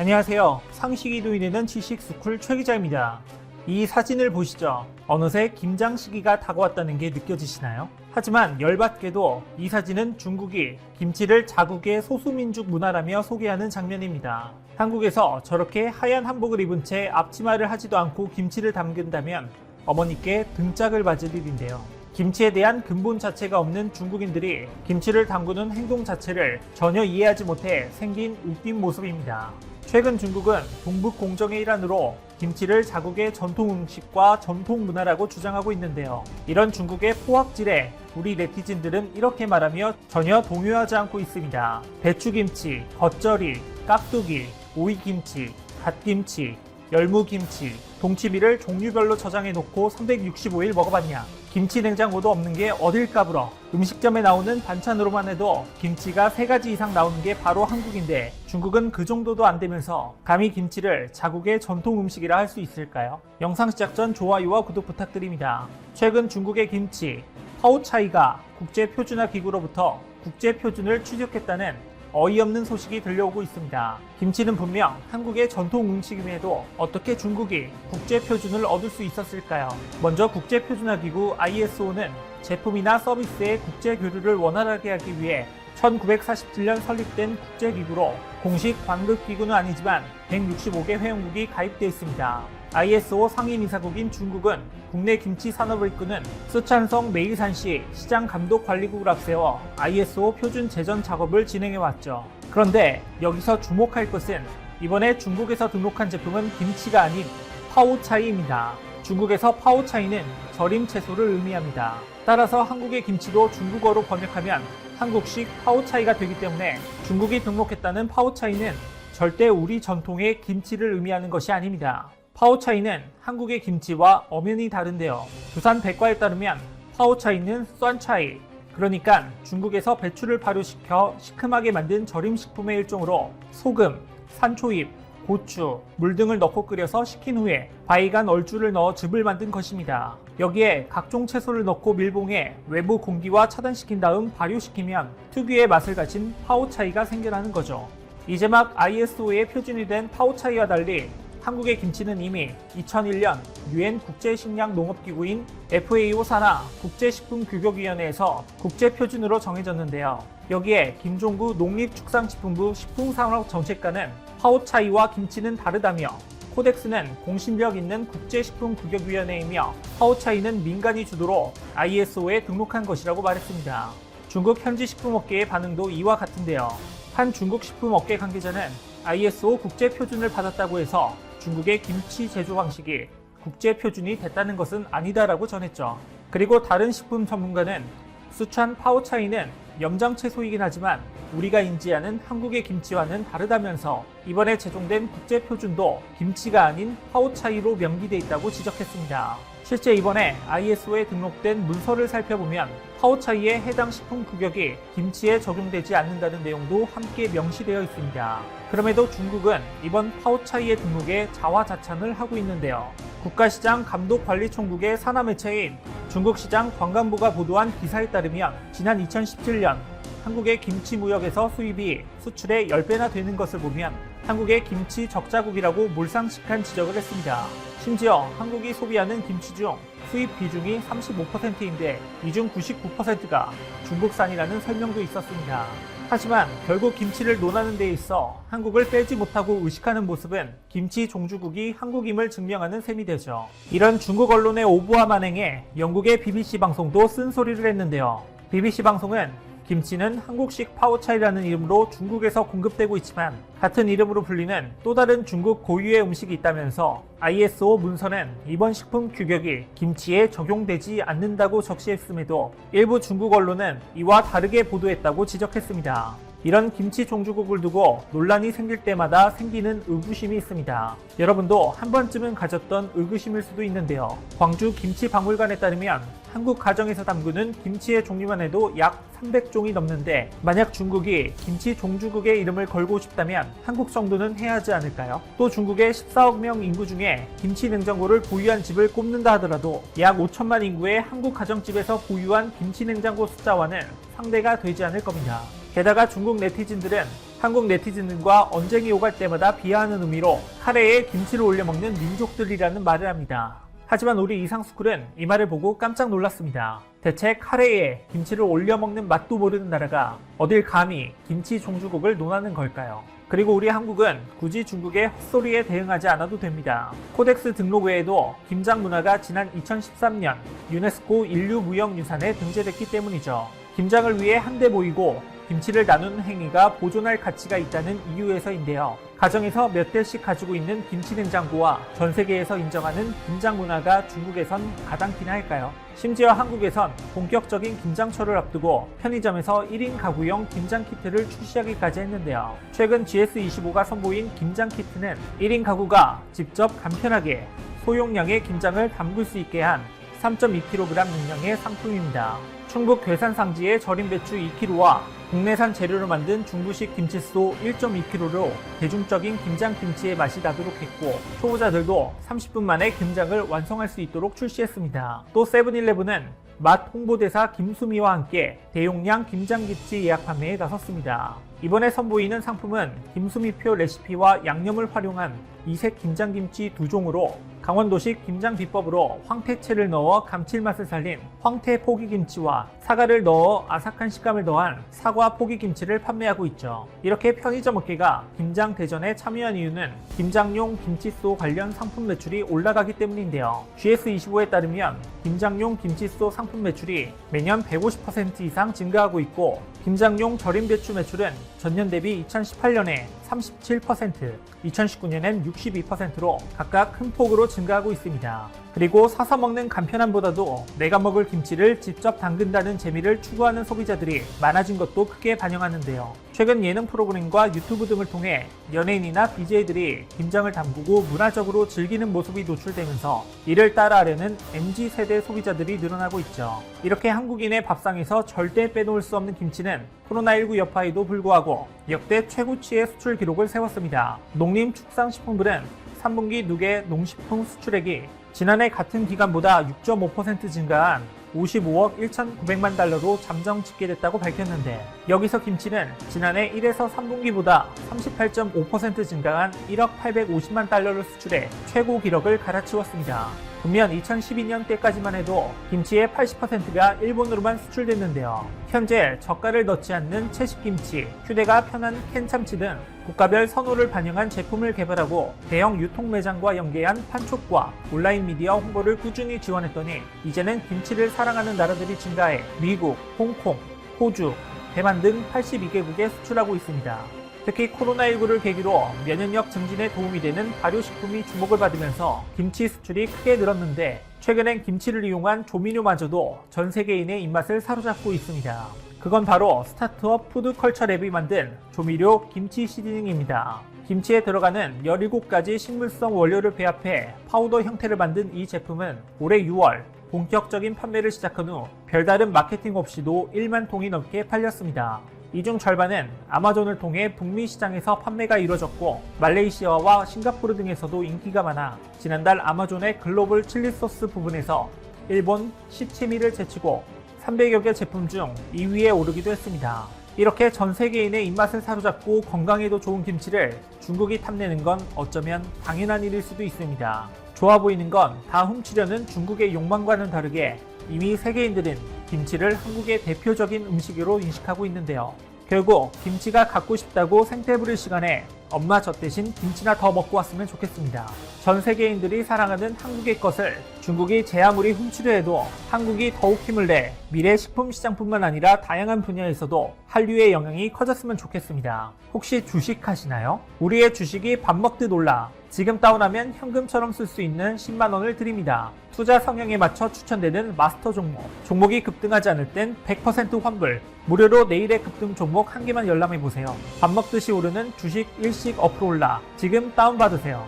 안녕하세요. 상식이도 이내는 지식 스쿨 최 기자입니다. 이 사진을 보시죠. 어느새 김장 시기가 다가왔다는 게 느껴지시나요? 하지만 열받게도 이 사진은 중국이 김치를 자국의 소수민족 문화라며 소개하는 장면입니다. 한국에서 저렇게 하얀 한복을 입은 채 앞치마를 하지도 않고 김치를 담근다면 어머니께 등짝을 맞을 일인데요. 김치에 대한 근본 자체가 없는 중국인들이 김치를 담그는 행동 자체를 전혀 이해하지 못해 생긴 웃긴 모습입니다. 최근 중국은 동북 공정의 일환으로 김치를 자국의 전통 음식과 전통 문화라고 주장하고 있는데요. 이런 중국의 포악질에 우리 네티즌들은 이렇게 말하며 전혀 동요하지 않고 있습니다. 배추김치, 겉절이, 깍두기, 오이김치, 갓김치, 열무김치, 동치미를 종류별로 저장해 놓고 365일 먹어봤냐? 김치 냉장고도 없는 게 어딜 까 불어? 음식점에 나오는 반찬으로만 해도 김치가 3가지 이상 나오는 게 바로 한국인데 중국은 그 정도도 안 되면서 감히 김치를 자국의 전통 음식이라 할 수 있을까요? 영상 시작 전 좋아요와 구독 부탁드립니다. 최근 중국의 김치, 파오차이가 국제표준화 기구로부터 국제표준을 추적했다는 어이없는 소식이 들려오고 있습니다. 김치는 분명 한국의 전통 음식임에도 어떻게 중국이 국제 표준을 얻을 수 있었을까요? 먼저 국제 표준화 기구 ISO는 제품이나 서비스의 국제 교류를 원활하게 하기 위해 1947년 설립된 국제기구로 공식 관급기구는 아니지만 165개 회원국이 가입되어 있습니다. ISO 상임이사국인 중국은 국내 김치 산업을 이끄는 쓰촨성 메이산시 시장 감독 관리국을 앞세워 ISO 표준 제전 작업을 진행해 왔죠. 그런데 여기서 주목할 것은 이번에 중국에서 등록한 제품은 김치가 아닌 파오차이입니다. 중국에서 파오차이는 절임 채소를 의미합니다. 따라서 한국의 김치도 중국어로 번역하면 한국식 파오차이가 되기 때문에 중국이 등록했다는 파오차이는 절대 우리 전통의 김치를 의미하는 것이 아닙니다. 파오차이는 한국의 김치와 엄연히 다른데요. 부산 백과에 따르면 파오차이는 酸차이, 그러니까 중국에서 배추를 발효시켜 시큼하게 만든 절임식품의 일종으로 소금, 산초잎, 고추, 물 등을 넣고 끓여서 식힌 후에 바이간 얼주를 넣어 즙을 만든 것입니다. 여기에 각종 채소를 넣고 밀봉해 외부 공기와 차단시킨 다음 발효시키면 특유의 맛을 가진 파오차이가 생겨나는 거죠. 이제 막 ISO의 표준이 된 파오차이와 달리 한국의 김치는 이미 2001년 유엔 국제식량농업기구인 FAO 산하 국제식품규격위원회에서 국제표준으로 정해졌는데요. 여기에 김종구 농립축산식품부 식품산업정책관은 파오차이와 김치는 다르다며 코덱스는 공신력 있는 국제식품규격위원회이며 파오차이는 민간이 주도로 ISO에 등록한 것이라고 말했습니다. 중국 현지 식품업계의 반응도 이와 같은데요. 한 중국 식품업계 관계자는 ISO 국제 표준을 받았다고 해서 중국의 김치 제조 방식이 국제 표준이 됐다는 것은 아니다라고 전했죠. 그리고 다른 식품 전문가는 수촨 파오차이는 염장 채소이긴 하지만 우리가 인지하는 한국의 김치와는 다르다면서 이번에 제정된 국제 표준도 김치가 아닌 파오차이로 명기돼 있다고 지적했습니다. 실제 이번에 ISO에 등록된 문서를 살펴보면 파오차이의 해당 식품 규격이 김치에 적용되지 않는다는 내용도 함께 명시되어 있습니다. 그럼에도 중국은 이번 파오차이의 등록에 자화자찬을 하고 있는데요. 국가시장 감독관리총국의 산하매체인 중국시장 관광부가 보도한 기사에 따르면 지난 2017년 한국의 김치 무역에서 수입이 수출의 10배나 되는 것을 보면 한국의 김치 적자국이라고 몰상식한 지적을 했습니다. 심지어 한국이 소비하는 김치 중 수입 비중이 35%인데 이 중 99%가 중국산이라는 설명도 있었습니다. 하지만 결국 김치를 논하는 데 있어 한국을 빼지 못하고 의식하는 모습은 김치 종주국이 한국임을 증명하는 셈이 되죠. 이런 중국 언론의 오보와 만행에 영국의 BBC 방송도 쓴소리를 했는데요. BBC 방송은 김치는 한국식 파오차이라는 이름으로 중국에서 공급되고 있지만 같은 이름으로 불리는 또 다른 중국 고유의 음식이 있다면서 ISO 문서는 이번 식품 규격이 김치에 적용되지 않는다고 적시했음에도 일부 중국 언론은 이와 다르게 보도했다고 지적했습니다. 이런 김치 종주국을 두고 논란이 생길 때마다 생기는 의구심이 있습니다. 여러분도 한 번쯤은 가졌던 의구심일 수도 있는데요. 광주 김치 박물관에 따르면 한국 가정에서 담그는 김치의 종류만 해도 약 300종이 넘는데 만약 중국이 김치 종주국의 이름을 걸고 싶다면 한국 정도는 해야 하지 않을까요? 또 중국의 14억 명 인구 중에 김치 냉장고를 보유한 집을 꼽는다 하더라도 약 5천만 인구의 한국 가정집에서 보유한 김치 냉장고 숫자와는 상대가 되지 않을 겁니다. 게다가 중국 네티즌들은 한국 네티즌과 언쟁이 오갈 때마다 비하하는 의미로 카레에 김치를 올려 먹는 민족들이라는 말을 합니다. 하지만 우리 이상스쿨은 이 말을 보고 깜짝 놀랐습니다. 대체 카레에 김치를 올려 먹는 맛도 모르는 나라가 어딜 감히 김치 종주국을 논하는 걸까요? 그리고 우리 한국은 굳이 중국의 헛소리에 대응하지 않아도 됩니다. 코덱스 등록 외에도 김장 문화가 지난 2013년 유네스코 인류무형유산에 등재됐기 때문이죠. 김장을 위해 한데 모이고 김치를 나누는 행위가 보존할 가치가 있다는 이유에서인데요. 가정에서 몇 대씩 가지고 있는 김치 냉장고와 전 세계에서 인정하는 김장 문화가 중국에선 가당키나 할까요? 심지어 한국에선 본격적인 김장철을 앞두고 편의점에서 1인 가구용 김장 키트를 출시하기까지 했는데요. 최근 GS25가 선보인 김장 키트는 1인 가구가 직접 간편하게 소용량의 김장을 담글 수 있게 한 3.2kg 능량의 상품입니다. 충북 괴산 상지의 절임 배추 2kg와 국내산 재료로 만든 중부식 김치소 1.2kg로 대중적인 김장김치의 맛이 나도록 했고 초보자들도 30분 만에 김장을 완성할 수 있도록 출시했습니다. 또 세븐일레븐은 맛 홍보대사 김수미와 함께 대용량 김장김치 예약 판매에 나섰습니다. 이번에 선보이는 상품은 김수미표 레시피와 양념을 활용한 이색 김장김치 두 종으로 강원도식 김장 비법으로 황태채를 넣어 감칠맛을 살린 황태 포기김치와 사과를 넣어 아삭한 식감을 더한 사과 포기김치를 판매하고 있죠. 이렇게 편의점 업계가 김장 대전에 참여한 이유는 김장용 김치소 관련 상품 매출이 올라가기 때문인데요. GS25에 따르면 김장용 김치소 상품 매출이 매년 150% 이상 증가하고 있고 김장용 절임 배추 매출은 전년 대비 2018년에 37%, 2019년엔 62%로 각각 큰 폭으로 증가 하고 있습니다. 그리고 사서 먹는 간편함보다도 내가 먹을 김치를 직접 담근다는 재미를 추구하는 소비자들이 많아진 것도 크게 반영하는데요. 최근 예능 프로그램과 유튜브 등을 통해 연예인이나 BJ들이 김장을 담그고 문화적으로 즐기는 모습이 노출되면서 이를 따라하려는 MZ세대 소비자들이 늘어나고 있죠. 이렇게 한국인의 밥상에서 절대 빼놓을 수 없는 김치는 코로나19 여파에도 불구하고 역대 최고치의 수출 기록을 세웠습니다. 농림축산식품부는 3분기 누계 농식품 수출액이 지난해 같은 기간보다 6.5% 증가한 55억 1,900만 달러로 잠정 집계됐다고 밝혔는데 여기서 김치는 지난해 1에서 3분기보다 38.5% 증가한 1억 850만 달러를 수출해 최고 기록을 갈아치웠습니다. 분면 2012년 때까지만 해도 김치의 80%가 일본으로만 수출됐는데요. 현재 젓갈을 넣지 않는 채식김치, 휴대가 편한 캔참치 등 국가별 선호를 반영한 제품을 개발하고 대형 유통 매장과 연계한 판촉과 온라인 미디어 홍보를 꾸준히 지원했더니 이제는 김치를 사랑하는 나라들이 증가해 미국, 홍콩, 호주, 대만 등 82개국에 수출하고 있습니다. 특히 코로나19를 계기로 면역력 증진에 도움이 되는 발효식품이 주목을 받으면서 김치 수출이 크게 늘었는데 최근엔 김치를 이용한 조미료마저도 전 세계인의 입맛을 사로잡고 있습니다. 그건 바로 스타트업 푸드컬처 랩이 만든 조미료 김치 시즈닝입니다. 김치에 들어가는 17가지 식물성 원료를 배합해 파우더 형태를 만든 이 제품은 올해 6월 본격적인 판매를 시작한 후 별다른 마케팅 없이도 1만 통이 넘게 팔렸습니다. 이 중 절반은 아마존을 통해 북미 시장에서 판매가 이루어졌고 말레이시아와 싱가포르 등에서도 인기가 많아 지난달 아마존의 글로벌 칠리 소스 부분에서 일본 시치미를 제치고 300여 개 제품 중 2위에 오르기도 했습니다. 이렇게 전 세계인의 입맛을 사로잡고 건강에도 좋은 김치를 중국이 탐내는 건 어쩌면 당연한 일일 수도 있습니다. 좋아 보이는 건 다 훔치려는 중국의 욕망과는 다르게 이미 세계인들은 김치를 한국의 대표적인 음식으로 인식하고 있는데요. 결국 김치가 갖고 싶다고 생태 부릴 시간에 엄마 저 대신 김치나 더 먹고 왔으면 좋겠습니다. 전 세계인들이 사랑하는 한국의 것을 중국이 제 아무리 훔치려 해도 한국이 더욱 힘을 내 미래 식품 시장뿐만 아니라 다양한 분야에서도 한류의 영향이 커졌으면 좋겠습니다. 혹시 주식 하시나요? 우리의 주식이 밥 먹듯 올라 지금 다운하면 현금처럼 쓸 수 있는 10만 원을 드립니다. 투자 성향에 맞춰 추천되는 마스터 종목. 종목이 급등하지 않을 땐 100% 환불. 무료로 내일의 급등 종목 한 개만 열람해 보세요. 밥 먹듯이 오르는 주식 일식 어플 올라. 지금 다운받으세요.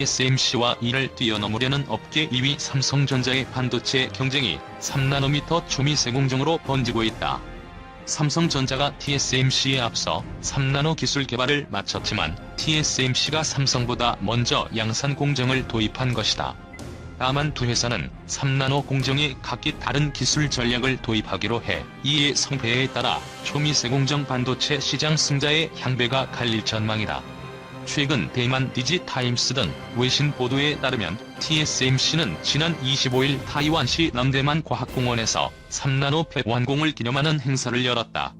SMC와 이를 뛰어넘으려는 업계 2위 삼성전자의 반도체 경쟁이 3나노미터 초미세 공정으로 번지고 있다. 삼성전자가 TSMC에 앞서 3나노 기술 개발을 마쳤지만 TSMC가 삼성보다 먼저 양산 공정을 도입한 것이다. 다만 두 회사는 3나노 공정에 각기 다른 기술 전략을 도입하기로 해 이에 성패에 따라 초미세 공정 반도체 시장 승자의 향배가 갈릴 전망이다. 최근 대만 디지타임스 등 외신 보도에 따르면 TSMC는 지난 25일 타이완시 남대만 과학공원에서 3나노 팹 완공을 기념하는 행사를 열었다.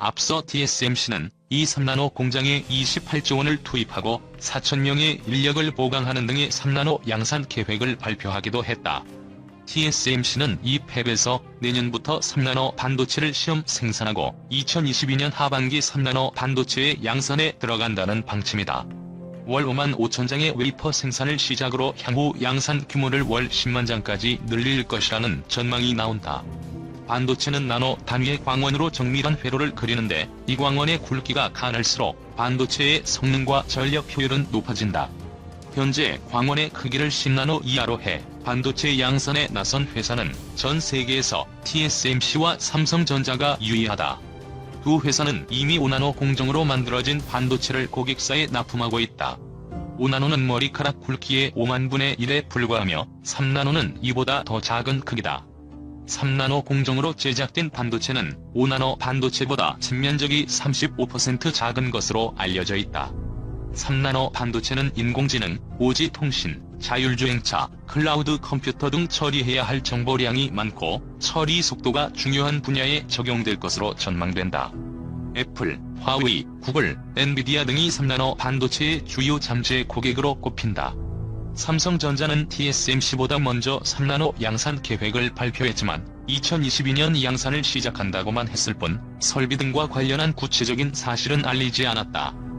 앞서 TSMC는 이 3나노 공장에 28조 원을 투입하고 4천명의 인력을 보강하는 등의 3나노 양산 계획을 발표하기도 했다. TSMC는 이 팹에서 내년부터 3나노 반도체를 시험 생산하고 2022년 하반기 3나노 반도체의 양산에 들어간다는 방침이다. 월 5만 5천 장의 웨이퍼 생산을 시작으로 향후 양산 규모를 월 10만 장까지 늘릴 것이라는 전망이 나온다. 반도체는 나노 단위의 광원으로 정밀한 회로를 그리는데 이 광원의 굵기가 가늘수록 반도체의 성능과 전력 효율은 높아진다. 현재 광원의 크기를 10나노 이하로 해 반도체 양산에 나선 회사는 전 세계에서 TSMC와 삼성전자가 유의하다. 두 회사는 이미 5나노 공정으로 만들어진 반도체를 고객사에 납품하고 있다. 5나노는 머리카락 굵기의 5만 분의 1에 불과하며 3나노는 이보다 더 작은 크기다. 3나노 공정으로 제작된 반도체는 5나노 반도체보다 측면적이 35% 작은 것으로 알려져 있다. 3나노 반도체는 인공지능, 오지 통신, 자율주행차, 클라우드 컴퓨터 등 처리해야 할 정보량이 많고 처리 속도가 중요한 분야에 적용될 것으로 전망된다. 애플, 화웨이, 구글, 엔비디아 등이 3나노 반도체의 주요 잠재 고객으로 꼽힌다. 삼성전자는 TSMC보다 먼저 3나노 양산 계획을 발표했지만 2022년 양산을 시작한다고만 했을 뿐 설비 등과 관련한 구체적인 사실은 알리지 않았다.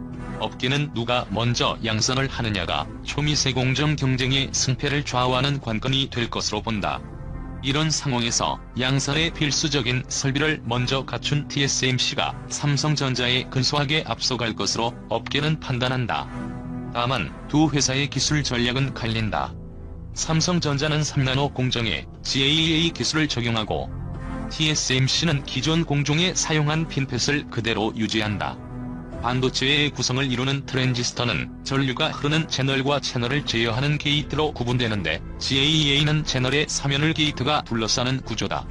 업계는 누가 먼저 양산을 하느냐가 초미세 공정 경쟁의 승패를 좌우하는 관건이 될 것으로 본다. 이런 상황에서 양산의 필수적인 설비를 먼저 갖춘 TSMC가 삼성전자에 근소하게 앞서갈 것으로 업계는 판단한다. 다만 두 회사의 기술 전략은 갈린다. 삼성전자는 3나노 공정에 GAA 기술을 적용하고 TSMC는 기존 공정에 사용한 핀펫을 그대로 유지한다. 반도체의 구성을 이루는 트랜지스터는 전류가 흐르는 채널과 채널을 제어하는 게이트로 구분되는데 GAA는 채널의 사면을 게이트가 둘러싸는 구조다.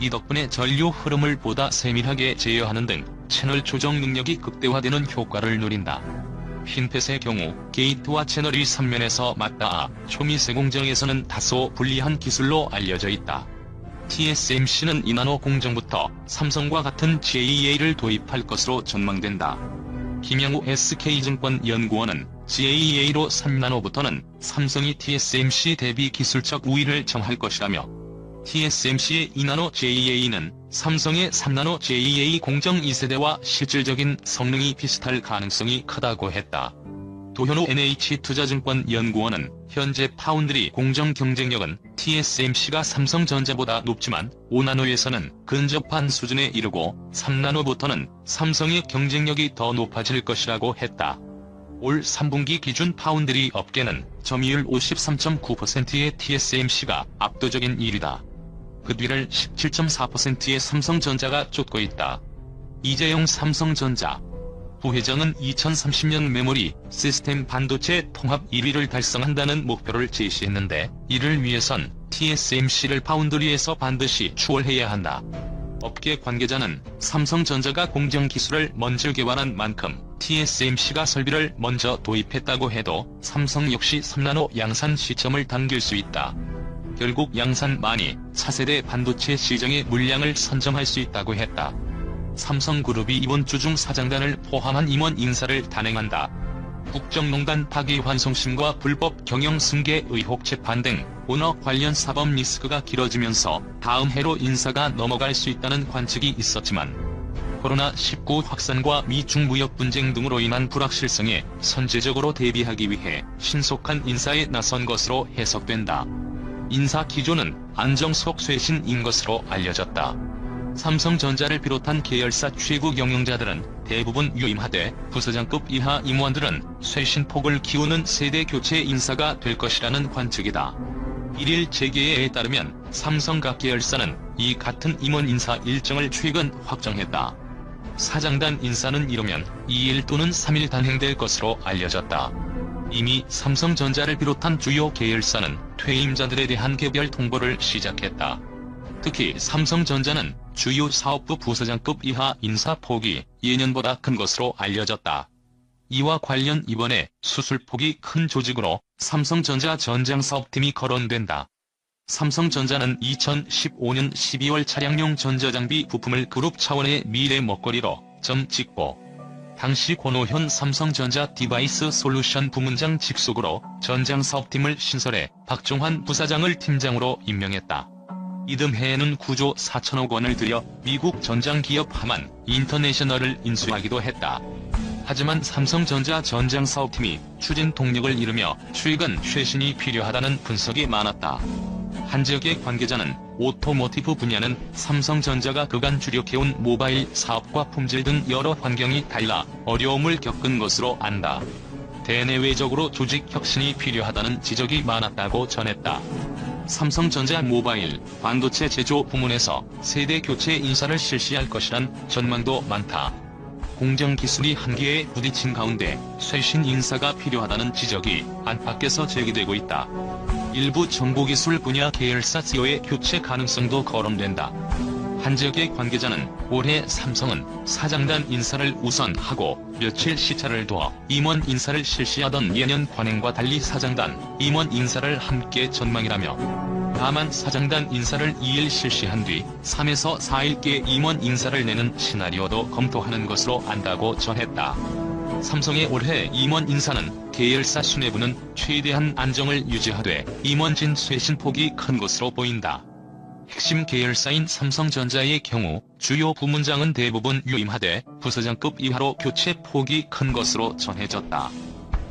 이 덕분에 전류 흐름을 보다 세밀하게 제어하는 등 채널 조정 능력이 극대화되는 효과를 누린다. 핀펫의 경우 게이트와 채널이 삼면에서 맞닿아 초미세 공정에서는 다소 불리한 기술로 알려져 있다. TSMC는 이나노 공정부터 삼성과 같은 GAA를 도입할 것으로 전망된다. 김양우 SK증권 연구원은 GAA로 3나노부터는 삼성이 TSMC 대비 기술적 우위를 정할 것이라며 TSMC의 2나노 JA는 삼성의 3나노 JA 공정 2세대와 실질적인 성능이 비슷할 가능성이 크다고 했다. 도현우 NH투자증권 연구원은 현재 파운드리 공정 경쟁력은 TSMC가 삼성전자보다 높지만 5나노에서는 근접한 수준에 이르고 3나노부터는 삼성의 경쟁력이 더 높아질 것이라고 했다. 올 3분기 기준 파운드리 업계는 점유율 53.9%의 TSMC가 압도적인 1위다. 그 뒤를 17.4%의 삼성전자가 쫓고 있다. 이재용 삼성전자 부회장은 2030년 메모리 시스템 반도체 통합 1위를 달성한다는 목표를 제시했는데 이를 위해선 TSMC를 파운드리에서 반드시 추월해야 한다. 업계 관계자는 삼성전자가 공정 기술을 먼저 개발한 만큼 TSMC가 설비를 먼저 도입했다고 해도 삼성 역시 3나노 양산 시점을 당길 수 있다. 결국 양산만이 차세대 반도체 시장의 물량을 선점할 수 있다고 했다. 삼성그룹이 이번 주 중 사장단을 포함한 임원 인사를 단행한다. 국정농단 파기 환송심과 불법 경영 승계 의혹 재판 등 오너 관련 사법 리스크가 길어지면서 다음 해로 인사가 넘어갈 수 있다는 관측이 있었지만 코로나19 확산과 미중 무역 분쟁 등으로 인한 불확실성에 선제적으로 대비하기 위해 신속한 인사에 나선 것으로 해석된다. 인사 기조는 안정석 쇄신인 것으로 알려졌다. 삼성전자를 비롯한 계열사 최고 경영자들은 대부분 유임하되 부서장급 이하 임원들은 쇄신폭을 키우는 세대 교체 인사가 될 것이라는 관측이다. 1일 재계에 따르면 삼성 각 계열사는 이 같은 임원 인사 일정을 최근 확정했다. 사장단 인사는 이르면 2일 또는 3일 단행될 것으로 알려졌다. 이미 삼성전자를 비롯한 주요 계열사는 퇴임자들에 대한 개별 통보를 시작했다. 특히 삼성전자는 주요 사업부 부서장급 이하 인사 폭이 예년보다 큰 것으로 알려졌다. 이와 관련 이번에 수술폭이 큰 조직으로 삼성전자 전장사업팀이 거론된다. 삼성전자는 2015년 12월 차량용 전자장비 부품을 그룹 차원의 미래 먹거리로 점 찍고 당시 권오현 삼성전자 디바이스 솔루션 부문장 직속으로 전장사업팀을 신설해 박종환 부사장을 팀장으로 임명했다. 이듬해에는 구조 4천억 원을 들여 미국 전장기업 하만 인터내셔널을 인수하기도 했다. 하지만 삼성전자 전장사업팀이 추진 동력을 잃으며 최근 쇄신이 필요하다는 분석이 많았다. 한 지역의 관계자는 오토모티브 분야는 삼성전자가 그간 주력해온 모바일 사업과 품질 등 여러 환경이 달라 어려움을 겪은 것으로 안다. 대내외적으로 조직 혁신이 필요하다는 지적이 많았다고 전했다. 삼성전자 모바일 반도체 제조 부문에서 세대 교체 인사를 실시할 것이란 전망도 많다. 공정 기술이 한계에 부딪힌 가운데 쇄신 인사가 필요하다는 지적이 안팎에서 제기되고 있다. 일부 정보기술 분야 계열사 CEO의 교체 가능성도 거론된다. 한 지역의 관계자는 올해 삼성은 사장단 인사를 우선 하고 며칠 시차를 두어 임원 인사를 실시하던 예년 관행과 달리 사장단, 임원 인사를 함께 전망이라며 다만 사장단 인사를 2일 실시한 뒤 3에서 4일께 임원 인사를 내는 시나리오도 검토하는 것으로 안다고 전했다. 삼성의 올해 임원 인사는 계열사 수뇌부는 최대한 안정을 유지하되 임원진 쇄신 폭이 큰 것으로 보인다. 핵심 계열사인 삼성전자의 경우 주요 부문장은 대부분 유임하되 부서장급 이하로 교체 폭이 큰 것으로 전해졌다.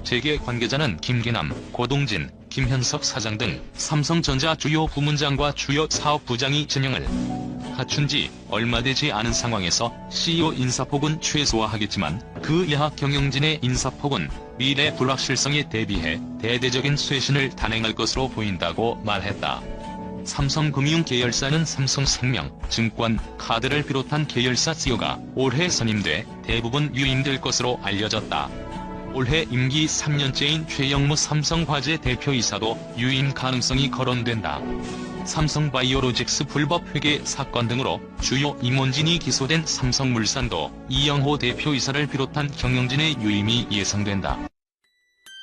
재계 관계자는 김계남, 고동진, 김현석 사장 등 삼성전자 주요 부문장과 주요 사업부장이 진영을 갖춘 지 얼마 되지 않은 상황에서 CEO 인사폭은 최소화하겠지만 그 이하 경영진의 인사폭은 미래 불확실성에 대비해 대대적인 쇄신을 단행할 것으로 보인다고 말했다. 삼성금융 계열사는 삼성생명, 증권, 카드를 비롯한 계열사 CEO가 올해 선임돼 대부분 유임될 것으로 알려졌다. 올해 임기 3년째인 최영무 삼성화재 대표이사도 유임 가능성이 거론된다. 삼성바이오로직스 불법 회계 사건 등으로 주요 임원진이 기소된 삼성물산도 이영호 대표이사를 비롯한 경영진의 유임이 예상된다.